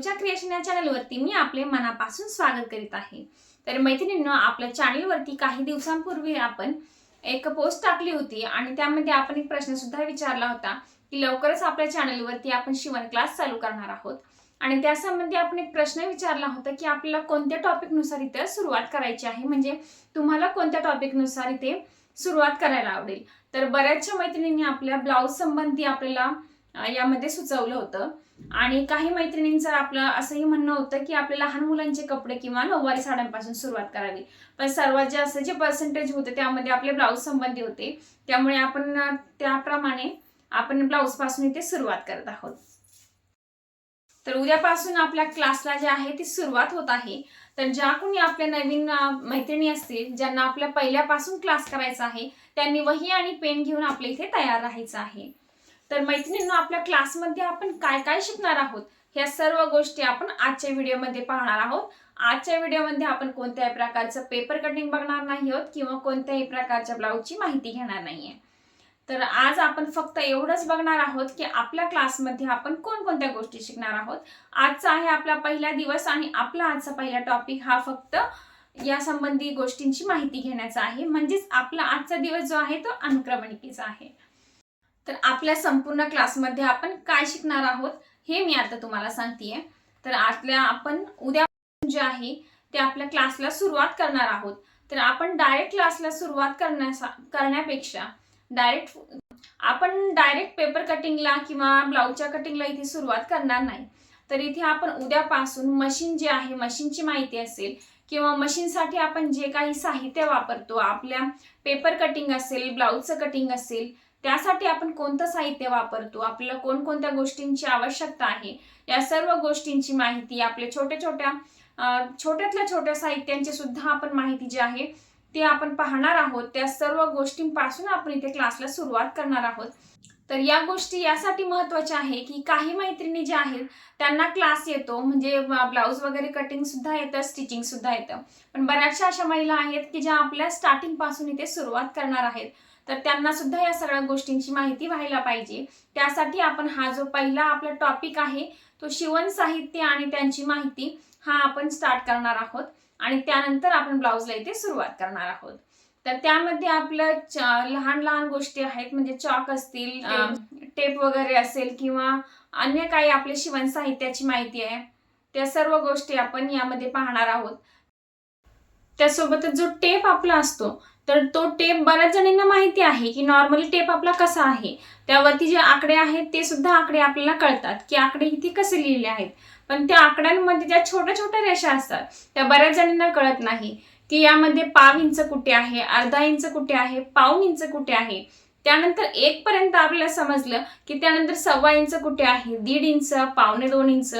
तुमच्या क्रिएशन या चॅनलवरती मी आपले मनापासून स्वागत करीत आहे. तर मैत्रिणींनो आपल्या चॅनलवरती काही दिवसांपूर्वी आपण एक पोस्ट टाकली होती आणि त्यामध्ये आपण एक प्रश्न सुद्धा विचारला होता की लवकरच आपल्या चॅनलवरती आपण शिवण क्लास चालू करणार आहोत. आणि त्यासंबंधी आपण एक प्रश्न विचारला होता की आपल्याला कोणत्या टॉपिकनुसार इथे सुरुवात करायची आहे? म्हणजे तुम्हाला कोणत्या टॉपिकनुसार इथे सुरुवात करायला आवडेल? तर बऱ्याचशा मैत्रिणींनी आपल्या ब्लाऊज संबंधी आपल्याला यामध्ये सुचवलं होतं. आणि काही मैत्रिणींचं आपलं असंही म्हणणं होतं की आपल्या लहान मुलांचे कपडे किंवा नऊवारी साड्यांपासून सुरुवात करावी. पण सर्वात जास्त जे पर्सेंटेज होते त्यामध्ये आपले ब्लाऊज संबंधी होते. त्यामुळे आपण त्याप्रमाणे आपण ब्लाऊजपासून इथे सुरुवात करत आहोत. तर उद्यापासून आपल्या क्लासला जे आहे ती सुरुवात होत आहे. तर ज्या कोणी आपल्या नवीन मैत्रिणी असतील ज्यांना आपल्या पहिल्यापासून क्लास करायचा आहे त्यांनी वही आणि पेन घेऊन आपल्या इथे तयार राहायचं आहे. तर मैत्रिणींना आपल्या क्लासमध्ये आपण काय काय शिकणार आहोत? ह्या सर्व गोष्टी आपण आजच्या व्हिडिओमध्ये पाहणार आहोत. आजच्या व्हिडिओमध्ये आपण कोणत्याही प्रकारचं पेपर कटिंग बघणार नाही आहोत किंवा कोणत्याही प्रकारच्या ब्लाऊजची माहिती घेणार नाहीये तर आज आपण फक्त एवढंच बघणार आहोत की आपल्या क्लासमध्ये आपण कोणकोणत्या गोष्टी शिकणार आहोत. आजचा आहे आपला पहिला दिवस आणि आपला आजचा पहिला टॉपिक हा फक्त या संबंधी गोष्टींची माहिती घेण्याचा आहे. म्हणजेच आपला आजचा दिवस जो आहे तो अनुक्रमणिकेचा आहे. तर आपल्या संपूर्ण क्लासमध्ये आपण काय शिकणार आहोत हे मी आता तुम्हाला सांगतेय. तर आपल्या आपण उद्या जे आहे ते आपल्या क्लासला सुरुवात करणार आहोत. तर आपण डायरेक्ट क्लासला सुरुवात करण्यासा करण्यापेक्षा डायरेक्ट आपण डायरेक्ट पेपर कटिंगला किंवा ब्लाऊजच्या कटिंगला इथे सुरुवात करणार नाही. तर इथे आपण उद्यापासून मशीन जे आहे मशीनची माहिती असेल किंवा मशीनसाठी आपण जे काही साहित्य वापरतो आपल्या पेपर कटिंग असेल ब्लाऊजचं कटिंग असेल त्यासाठी आपण कोणतं साहित्य वापरतो? आपल्याला कोणकोणत्या गोष्टींची आवश्यकता आहे? या सर्व गोष्टींची माहिती आपल्या छोट्या छोट्या छोट्यातल्या छोट्या साहित्यांची सुद्धा आपण माहिती जी आहे ते आपण पाहणार आहोत. त्या सर्व गोष्टींपासून आपण इथे क्लासला सुरुवात करणार आहोत. तर या गोष्टी यासाठी महत्त्वाच्या आहे की काही मैत्रिणी ज्या आहेत त्यांना क्लास येतो. म्हणजे ब्लाऊज वगैरे कटिंग सुद्धा येतं स्टिचिंग सुद्धा येतं. पण बऱ्याचशा अशा महिला आहेत की ज्या आपल्या स्टार्टिंगपासून इथे सुरुवात करणार आहेत. तर त्यांना सुद्धा या सगळ्या गोष्टींची माहिती व्हायला पाहिजे. त्यासाठी आपण हा जो पहिला आपला टॉपिक आहे तो शिवण साहित्य आणि त्यांची माहिती हा आपण स्टार्ट करणार आहोत. आणि त्यानंतर आपण ब्लाऊजला इथे सुरुवात करणार आहोत. तर त्यामध्ये आपलं लहान लहान गोष्टी आहेत म्हणजे चॉक असतील टेप वगैरे असेल किंवा अन्य काही आपले शिवण साहित्याची माहिती आहे त्या सर्व गोष्टी आपण यामध्ये पाहणार आहोत. त्यासोबतच जो टेप आपला असतो तर तो टेप बऱ्याच जणींना माहिती आहे की नॉर्मली टेप आपला कसा आहे. त्यावरती जे आकडे आहेत ते सुद्धा आकडे आपल्याला कळतात की आकडे इथे कसे लिहिले आहेत. पण त्या आकड्यांमध्ये ज्या छोट्या छोट्या रेषा असतात त्या बऱ्याच जणींना कळत नाही. की यामध्ये पाव इंच कुठे आहे अर्धा इंच कुठे आहे पाऊन इंच कुठे आहे. त्यानंतर एक पर्यंत आपल्याला समजलं की त्यानंतर सव्वा इंच कुठे आहे दीड इंच पावणे दोन इंच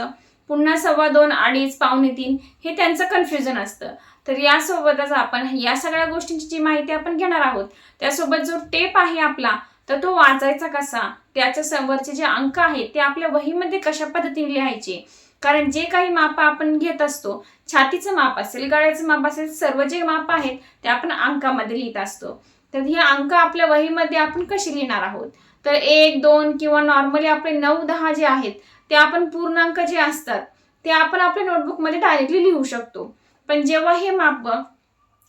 पुन्हा सव्वा दोन अडीच पावणे तीन हे त्यांचं कन्फ्युजन असतं. तर यासोबतच आपण या सगळ्या गोष्टींची जी माहिती आपण घेणार आहोत त्यासोबत जो टेप आहे आपला तर तो वाचायचा कसा? त्याच्या समोरचे जे अंक आहेत ते आपल्या वहीमध्ये कशा पद्धतीने लिहायचे? कारण जे काही माप आपण घेत असतो छातीचं माप असेल गळ्याचं माप असेल सर्व जे माप आहेत ते आपण अंकामध्ये लिहित असतो. तर हे अंक आपल्या वहीमध्ये आपण कसे लिहिणार आहोत? तर एक दोन किंवा नॉर्मली आपले नऊ दहा जे आहेत ते आपण पूर्णांक जे असतात ते आपण आपल्या नोटबुकमध्ये डायरेक्टली लिहू शकतो. पण जेव्हा हे माप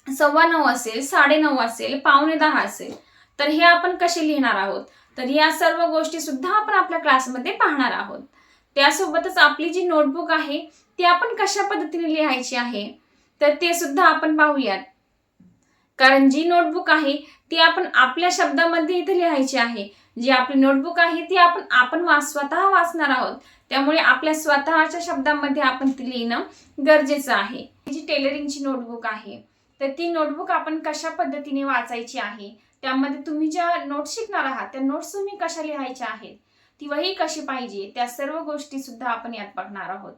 सव्वा नऊ असेल साडे नऊ असेल पावणे दहा असेल तर हे आपण कसे लिहिणार आहोत? तर या सर्व गोष्टी सुद्धा आपण आपल्या क्लासमध्ये पाहणार आहोत. त्यासोबतच आपली जी नोटबुक आहे ती आपण कशा पद्धतीने लिहायची आहे तर ते सुद्धा आपण पाहूयात. कारण जी नोटबुक आहे ती आपण आपल्या शब्दामध्ये इथे लिहायची आहे. जी आपली नोटबुक आहे ती आपण आपण स्वतः वाचणार आहोत. त्यामुळे आपल्या स्वतःच्या शब्दामध्ये आपण ती लिहिणं गरजेचं आहे. जी टेलरिंगची नोटबुक आहे. तर ती नोटबुक आपण कशा पद्धतीने वाचायची आहे? त्यामध्ये तुम्ही ज्या नोट्स शिकणार आहात त्या नोट्स तुम्ही कशा लिहायच्या आहेत? ती वही कशी पाहिजे? त्या सर्व गोष्टी सुद्धा आपण यात बघणार आहोत.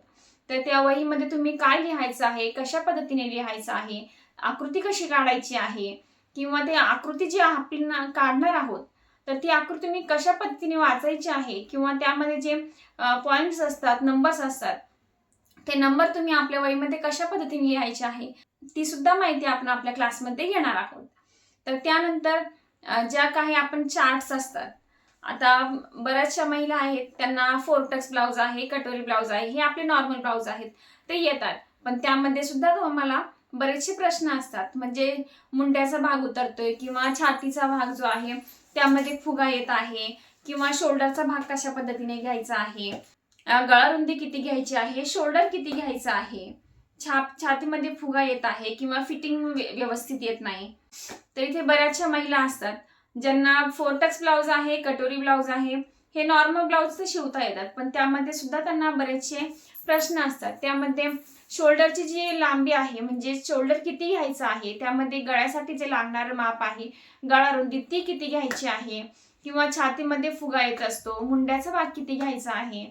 तर त्या वहीमध्ये तुम्ही काय लिहायचं आहे? कशा पद्धतीने लिहायचं आहे? आकृती कशी काढायची आहे? किंवा ते आकृती जी आपण काढणार आहोत तर ती आकृती तुम्ही कशा पद्धतीने वाचायची आहे? किंवा त्यामध्ये जे पॉईंट्स असतात नंबर्स असतात ते नंबर तुम्ही आपल्या वहीमध्ये कशा पद्धतीने लिहायचे आहे ती सुद्धा माहिती आपण आपल्या क्लासमध्ये घेणार आहोत. तर त्यानंतर ज्या काही आपण चार्ट्स असतात आता बऱ्याचशा महिला आहेत त्यांना फोरटक्स ब्लाऊज आहे कटोरी ब्लाऊज आहे हे आपले नॉर्मल ब्लाऊज आहेत ते येतात. पण त्यामध्ये सुद्धा तुम्हाला बरेचसे प्रश्न असतात म्हणजे मुंड्याचा भाग उतरतोय किंवा छातीचा भाग जो आहे त्यामध्ये फुगा येत आहे किंवा शोल्डरचा भाग कशा पद्धतीने घ्यायचा आहे गळारुंदी किती घ्यायची आहे? शोल्डर किती घ्यायचं आहे? छाप छातीमध्ये फुगा येत आहे किंवा फिटिंग व्यवस्थित येत नाही. तर इथे बऱ्याचशा महिला असतात ज्यांना फोरटक्स ब्लाऊज आहे कटोरी ब्लाऊज आहे. हे नॉर्मल ब्लाऊज तर शिवता येतात पण त्यामध्ये सुद्धा त्यांना बरेचसे प्रश्न असतात. त्यामध्ये शोल्डरची जी लांबी आहे म्हणजे शोल्डर किती घ्यायचं आहे त्यामध्ये गळ्यासाठी जे लागणारं माप आहे गळा रुंदी ती किती घ्यायची आहे किंवा छातीमध्ये फुगा येत असतो मुंड्याचा भाग किती घ्यायचा आहे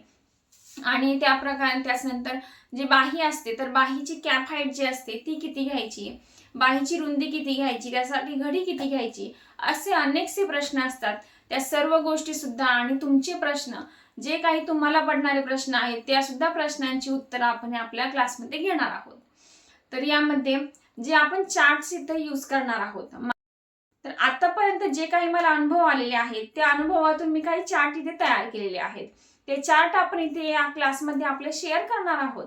आणि त्या प्रकारे त्याच्यानंतर जे बाही असते तर बाहीची कॅप हाईट जी असते ती किती घ्यायची? बाहीची रुंदी किती घ्यायची? त्यासाठी घडी किती घ्यायची? असे अनेकसे प्रश्न असतात. त्या सर्व गोष्टी सुद्धा आणि तुमचे प्रश्न जे काही तुम्हाला पडणारे प्रश्न आहेत त्या सुद्धा प्रश्नांची उत्तरं आपण आपल्या क्लासमध्ये घेणार आहोत. तर यामध्ये जे आपण चार्ट्स इथं यूज करणार आहोत तर आतापर्यंत जे काही मला अनुभव आलेले आहेत त्या अनुभवातून मी काही चार्ट इथे तयार केलेले आहेत. ते चार्ट आपण इथे या क्लासमध्ये आपले शेअर करणार आहोत.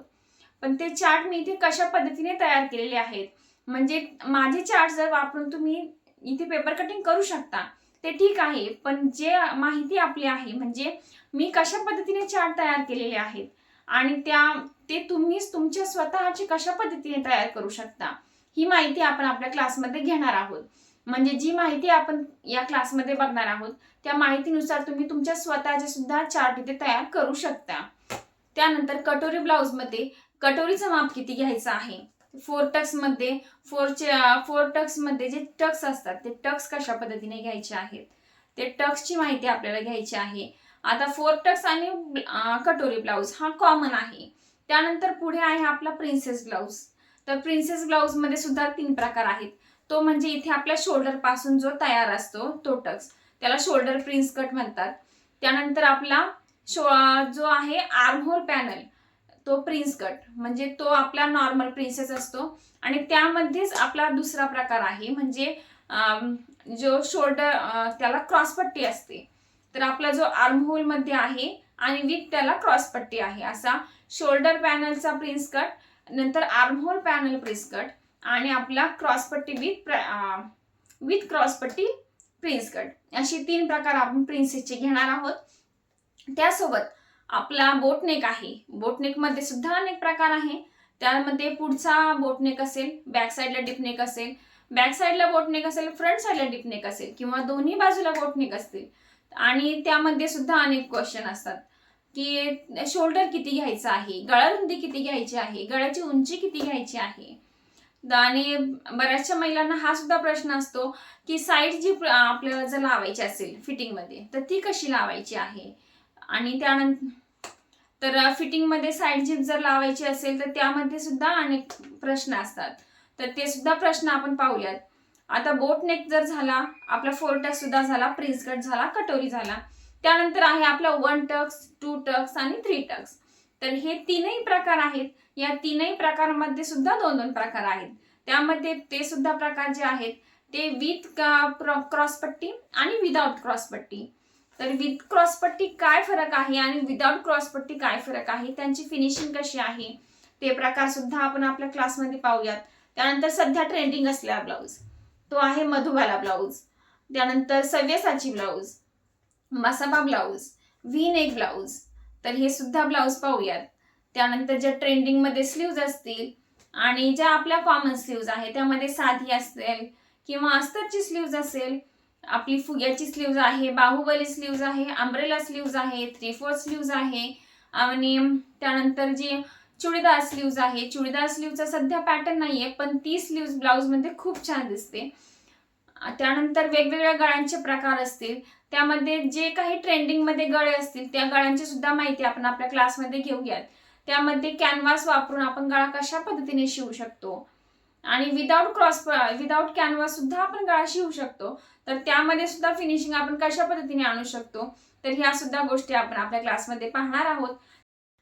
पण ते चार्ट मी इथे कशा पद्धतीने तयार केलेले आहेत? म्हणजे माझे चार्ट जर वापरून तुम्ही इथे पेपर कटिंग करू शकता ते ठीक आहे. पण जे माहिती आपली आहे म्हणजे मी कशा पद्धतीने चार्ट तयार केलेले आहेत? आणि त्या ते तुम्हीच तुमच्या स्वतःची कशा पद्धतीने तयार करू शकता? ही माहिती आपण आपल्या क्लासमध्ये घेणार आहोत. म्हणजे जी माहिती आपण या क्लासमध्ये बघणार आहोत त्या माहितीनुसार तुम्ही तुमच्या स्वतःचे सुद्धा चार्ट इथे तयार करू शकता. त्यानंतर कटोरी ब्लाऊजमध्ये कटोरीचं माप किती घ्यायचं आहे? फोर टक्समध्ये फोरचे फोर टक्समध्ये जे टक्स असतात ते टक्स कशा पद्धतीने घ्यायचे आहेत? ते टक्सची माहिती आपल्याला घ्यायची आहे. आता फोर टक्स आणि कटोरी ब्लाऊज हा कॉमन आहे. त्यानंतर पुढे आहे आपला प्रिन्सेस ब्लाऊज. तर प्रिन्सेस ब्लाऊजमध्ये सुद्धा तीन प्रकार आहेत. तो म्हणजे इथे आपल्या शोल्डरपासून जो तयार असतो तो टक्स. त्याला शोल्डर प्रिन्स कट म्हणतात. त्यानंतर आपला शो जो आहे आर्महोल पॅनल तो प्रिन्स कट म्हणजे तो आपला नॉर्मल प्रिन्सेस असतो. आणि त्यामध्येच आपला दुसरा प्रकार आहे म्हणजे जो शोल्डर त्याला क्रॉसपट्टी असते. तर आपला जो आर्महोलमध्ये आहे आणि विथ त्याला क्रॉसपट्टी आहे असा शोल्डर पॅनलचा प्रिन्स कट नंतर आर्महोल पॅनल प्रिन्स कट आणि आपला क्रॉसपट्टी विथ विथ क्रॉसपट्टी प्रिन्स कट असे तीन प्रकार आपण प्रिन्सेसचे घेणार आहोत. त्यासोबत आपला बोटनेक आहे. बोटनेकमध्ये सुद्धा अनेक प्रकार आहे. त्यामध्ये पुढचा बोटनेक असेल बॅक साईडला डिपनेक असेल. बॅक साईडला बोटनेक असेल फ्रंट साईडला डिपनेक असेल किंवा दोन्ही बाजूला बोटनेक असतील. आणि त्यामध्ये सुद्धा अनेक क्वेश्चन असतात. की शोल्डर किती घ्यायचं आहे? गळारुंदी किती घ्यायची आहे? गळ्याची उंची किती घ्यायची आहे? आणि बऱ्याचशा महिलांना हा सुद्धा प्रश्न असतो की साईड जी आपल्याला जर लावायची असेल फिटिंगमध्ये तर ती कशी लावायची आहे? आणि त्यानंतर तर फिटिंगमध्ये साईड जीप जर लावायची असेल तर त्यामध्ये सुद्धा अनेक प्रश्न असतात. तर ते सुद्धा प्रश्न आपण पाहूयात. आता बोट नेक जर झाला आपला फोर टक्स सुद्धा झाला प्रिन्स कट झाला कटोरी झाला त्यानंतर आहे आपला वन टक्स टू टक्स आणि थ्री टक्स तर हे तीनही प्रकार आहेत. या तीनही प्रकारामध्ये सुद्धा दोन दोन प्रकार आहेत. त्यामध्ये ते सुद्धा प्रकार जे आहेत ते विथ क्रॉसपट्टी आणि विदाउट क्रॉसपट्टी तर विथ क्रॉसपट्टी काय फरक आहे आणि विदाउट क्रॉसपट्टी काय फरक आहे? त्यांची फिनिशिंग कशी आहे? ते प्रकार सुद्धा आपण आपल्या क्लासमध्ये पाहूयात. त्यानंतर सध्या ट्रेंडिंग असलेला ब्लाऊज तो आहे मधुबाला ब्लाऊज त्यानंतर सव्यसाची blouse Masaba blouse V neck blouse तर हे सुद्धा ब्लाऊज पाहूयात. त्यानंतर ज्या ट्रेंडिंगमध्ये स्लीव्ज असतील आणि ज्या आपल्या कॉमन स्लीव्ज आहे त्यामध्ये साधी असेल किंवा अस्तरची स्लीव्ज असेल आपली फुग्याची स्लीव्ज आहे बाहुबली स्लीव्ज आहे अम्ब्रेला स्लीव्ज आहे थ्री फोर स्लीव्ज आहे आणि त्यानंतर जी चुडीदार स्लीव्ज आहे चुडीदार स्लीवचा सध्या पॅटर्न नाही आहे पण ती स्लीव्ज ब्लाऊजमध्ये खूप छान दिसते. त्यानंतर वेगवेगळ्या गळ्यांचे प्रकार असतील त्यामध्ये जे काही ट्रेंडिंगमध्ये गळे असतील त्या गळ्यांची सुद्धा माहिती आपण आपल्या क्लासमध्ये घेऊयात. त्यामध्ये कॅनव्हास वापरून आपण गळा कशा पद्धतीने शिवू शकतो? आणि विदाउट क्रॉस विदाउट कॅनव्हास सुद्धा आपण गळा शिवू शकतो. तर त्यामध्ये सुद्धा फिनिशिंग आपण कशा पद्धतीने आणू शकतो? तर ह्या सुद्धा गोष्टी आपण आपल्या क्लासमध्ये पाहणार आहोत.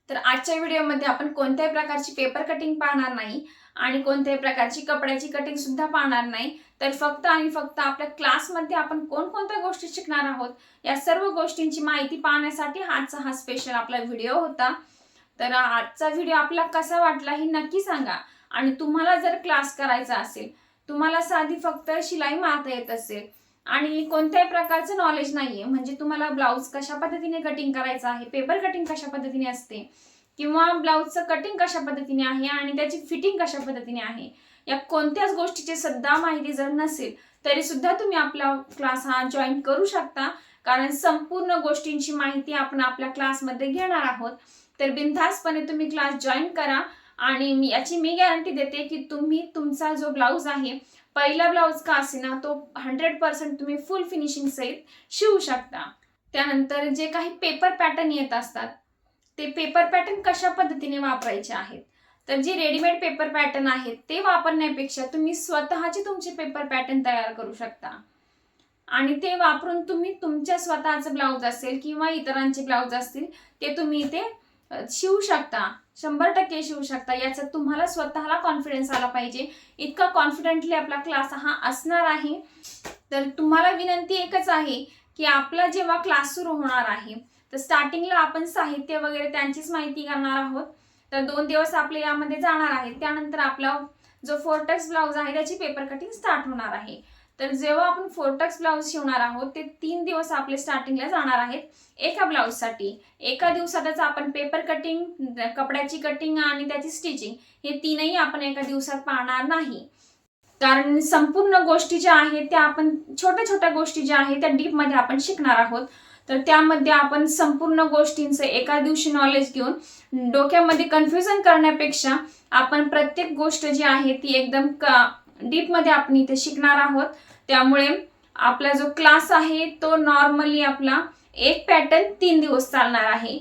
तर आजच्या व्हिडिओमध्ये आपण कोणत्याही प्रकारची पेपर कटिंग पाहणार नाही आणि कोणत्याही प्रकारची कपड्याची कटिंग सुद्धा पाहणार नाही. तर फक्त आणि फक्त आपल्या क्लासमध्ये आपण कोणकोणत्या गोष्टी शिकणार आहोत? या सर्व गोष्टींची माहिती पाहण्यासाठी आजचा हा स्पेशल आपला व्हिडिओ होता. तर आजचा व्हिडिओ आपला कसा वाटला हे नक्की सांगा. आणि तुम्हाला जर क्लास करायचा असेल तुम्हाला साधी फक्त शिलाई मारता येत असेल आणि कोणत्याही प्रकारचं नॉलेज नाहीये म्हणजे तुम्हाला ब्लाऊज कशा पद्धतीने कटिंग करायचं आहे पेपर कटिंग कशा पद्धतीने असते किंवा ब्लाऊजचं कटिंग कशा पद्धतीने आहे आणि त्याची फिटिंग कशा पद्धतीने आहे या कोणत्याच गोष्टीची सध्या माहिती जर नसेल तरी सुद्धा तुम्ही आपला क्लास हा जॉईन करू शकता. कारण संपूर्ण गोष्टींची माहिती आपण आपल्या क्लासमध्ये घेणार आहोत. तर बिनधास्तपणे तुम्ही क्लास जॉईन करा आणि मी याची मी गॅरंटी देते की तुम्ही तुमचा जो ब्लाऊज आहे पहिला ब्लाऊज का असेना तो हंड्रेड पर्सेंट तुम्ही फुल फिनिशिंग सहित शिवू शकता. त्यानंतर जे काही पेपर पॅटर्न येत असतात ते पेपर पॅटर्न कशा पद्धतीने वापरायचे आहेत? तर जे रेडीमेड पेपर पॅटर्न आहेत ते वापरण्यापेक्षा तुम्ही स्वतःचे तुमचे पेपर पॅटर्न तयार करू शकता. आणि ते वापरून तुम्ही तुमच्या स्वतःचं ब्लाऊज असेल किंवा इतरांचे ब्लाऊज असतील ते तुम्ही इथे शिवू शकता शंभर टक्के शिवू शकता. याचा तुम्हाला स्वतःला कॉन्फिडन्स आला पाहिजे. इतका कॉन्फिडेंटली आपला क्लास हा असणार आहे. तर तुम्हाला विनंती एकच आहे की आपला जेव्हा क्लास सुरू होणार आहे तर स्टार्टिंगला आपण साहित्य वगैरे त्यांचीच माहिती करणार आहोत. तर दोन दिवस आपले यामध्ये जाणार आहेत. त्यानंतर आपला जो फोर्टक्स ब्लाऊज आहे त्याची पेपर कटिंग स्टार्ट होणार आहे. तर जेव्हा आपण फोरटक्स ब्लाऊज शिवणार आहोत ते तीन दिवस आपले स्टार्टिंगला जाणार आहेत. एका ब्लाऊजसाठी एका दिवसातच आपण पेपर कटिंग कपड्याची कटिंग आणि त्याची स्टिचिंग हे तीनही आपण एका दिवसात पाहणार नाही. कारण संपूर्ण गोष्टी ज्या आहेत त्या आपण छोट्या छोट्या गोष्टी ज्या आहेत त्या डीपमध्ये आपण शिकणार आहोत. तर त्यामध्ये आपण संपूर्ण गोष्टींचं एका दिवशी नॉलेज घेऊन डोक्यामध्ये कन्फ्युजन करण्यापेक्षा आपण प्रत्येक गोष्ट जी आहे ती एकदम डीपमध्ये आपण इथे शिकणार आहोत. त्यामुळे आपला जो क्लास आहे तो नॉर्मली आपला एक पॅटर्न तीन दिवस चालणार आहे.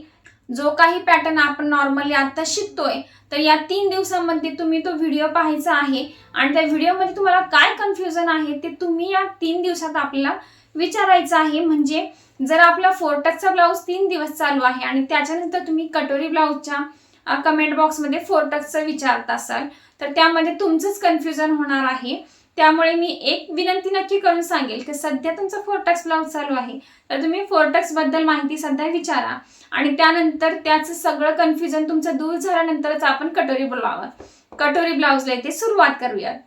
जो काही पॅटर्न आपण नॉर्मली आता शिकतोय तर या तीन दिवसामध्ये तुम्ही तो व्हिडिओ पाहायचा आहे आणि त्या व्हिडिओमध्ये तुम्हाला काय कन्फ्युजन आहे ते तुम्ही या तीन दिवसात आपल्याला विचारायचं आहे. म्हणजे जर आपला फोरटकचा ब्लाऊज तीन दिवस चालू आहे आणि त्याच्यानंतर तुम्ही कटोरी ब्लाऊजच्या कमेंट बॉक्समध्ये फोरटकचं विचारत असाल. तर त्यामध्ये तुमचंच कन्फ्युजन होणार आहे. त्यामुळे मी एक विनंती नक्की करून सांगेल की सध्या तुमचा फोरटक्स ब्लाऊज चालू आहे. तर तुम्ही फोरटक्सबद्दल माहिती सध्या विचारा. आणि त्यानंतर त्याचं सगळं कन्फ्युजन तुमचं दूर झाल्यानंतरच आपण कटोरी ब्लाऊज कटोरी ब्लाऊजला इथे सुरुवात करूयात.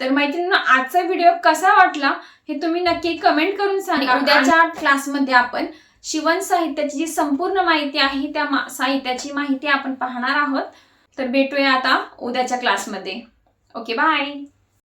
तर मैत्रिणींनो आजचा व्हिडिओ कसा वाटला हे तुम्ही नक्की कमेंट करून सांगा. उद्याच्या क्लासमध्ये आपण शिवण साहित्याची जी संपूर्ण माहिती आहे त्या मा- साहित्याची माहिती आपण पाहणार आहोत. तर भेटूया आता उद्याच्या क्लासमध्ये ओके बाय